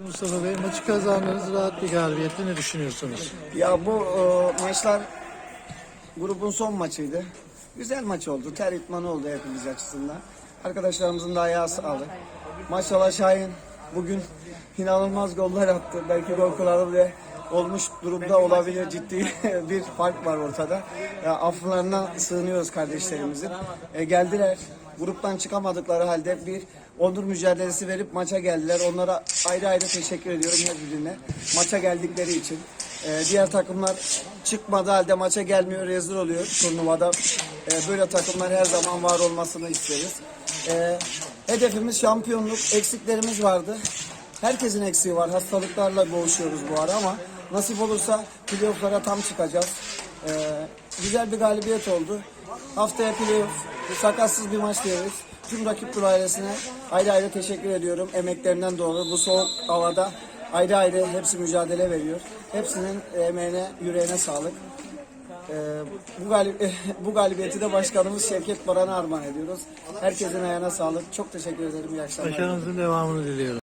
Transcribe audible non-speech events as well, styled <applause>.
Mustafa Bey maçı kazandınız rahat bir galibiyetle ne düşünüyorsunuz? Ya bu e, maçlar grubun son maçıydı. Güzel maç oldu. Ter itmanı oldu hepimiz açısından. Arkadaşlarımızın da ayağı sağlık. Maşallah Şahin bugün inanılmaz goller attı. Belki gol kralı bile olmuş durumda olabilir. Ciddi <laughs> bir fark var ortada. Ya, afflarına sığınıyoruz kardeşlerimizin. E, geldiler. Gruptan çıkamadıkları halde bir onur mücadelesi verip maça geldiler. Onlara ayrı ayrı teşekkür ediyorum her birine. Maça geldikleri için. Ee, diğer takımlar çıkmadı halde maça gelmiyor, rezil oluyor turnuvada. Ee, böyle takımlar her zaman var olmasını isteriz. Ee, hedefimiz şampiyonluk, eksiklerimiz vardı. Herkesin eksiği var, hastalıklarla boğuşuyoruz bu ara ama nasip olursa playofflara tam çıkacağız. Ee, güzel bir galibiyet oldu. Haftaya playoff, sakatsız bir maç diyoruz. Tüm rakip tur ailesine ayrı ayrı teşekkür ediyorum. Emeklerinden doğru bu soğuk havada ayrı ayrı hepsi mücadele veriyor. Hepsinin emeğine, yüreğine sağlık. Ee, bu, galib <laughs> bu galibiyeti de başkanımız Şevket Baran'a armağan ediyoruz. Herkesin ayağına sağlık. Çok teşekkür ederim. İyi akşamlar. Başarınızın devamını diliyorum.